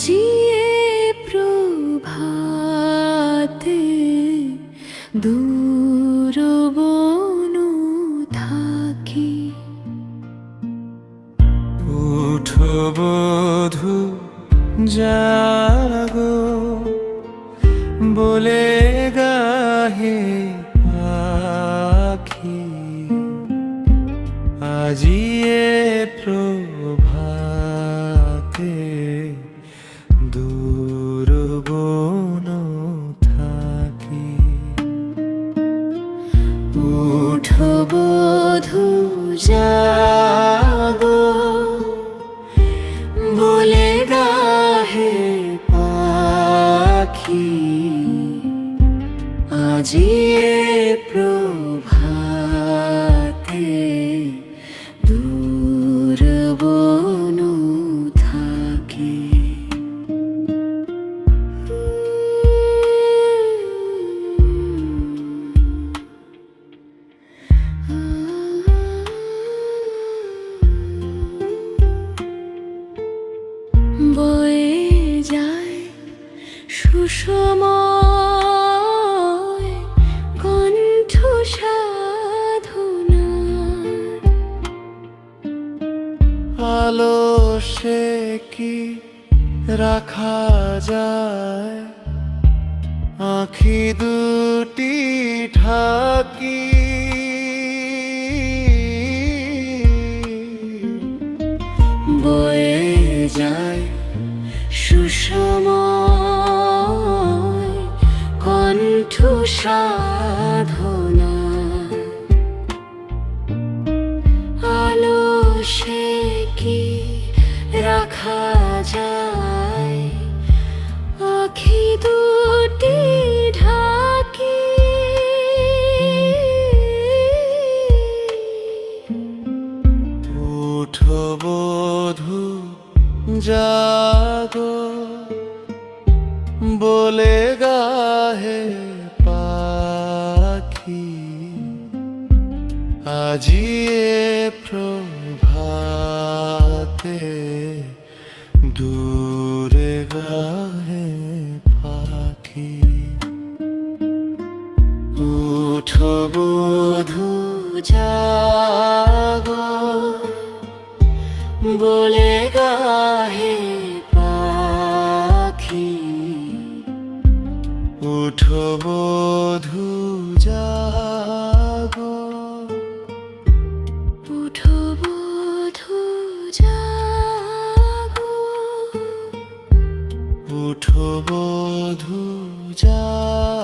সাজিয়ে প্রভাতে দূর থাকি। উঠ বধু জাগো বলে গাহে পাখি। আজিয়ে প্রভা বধু জাগো বলে গাহে পাখি আজিয়ে প্রভাতে সুষময় কণ্ঠ আলো সে রাখা যায়? আখি দুটি ঢাকি সাধনা। আলো সে কি রাখা যায়? আখি দুটি ঢাকি। উঠো বধু জাগো। বলে গাহে আজিয়ে প্রভাতে দূরে গাহে পাখি। উঠো বধু জাগো বলে গাহে পাখি। উঠো উঠো বধু জাগো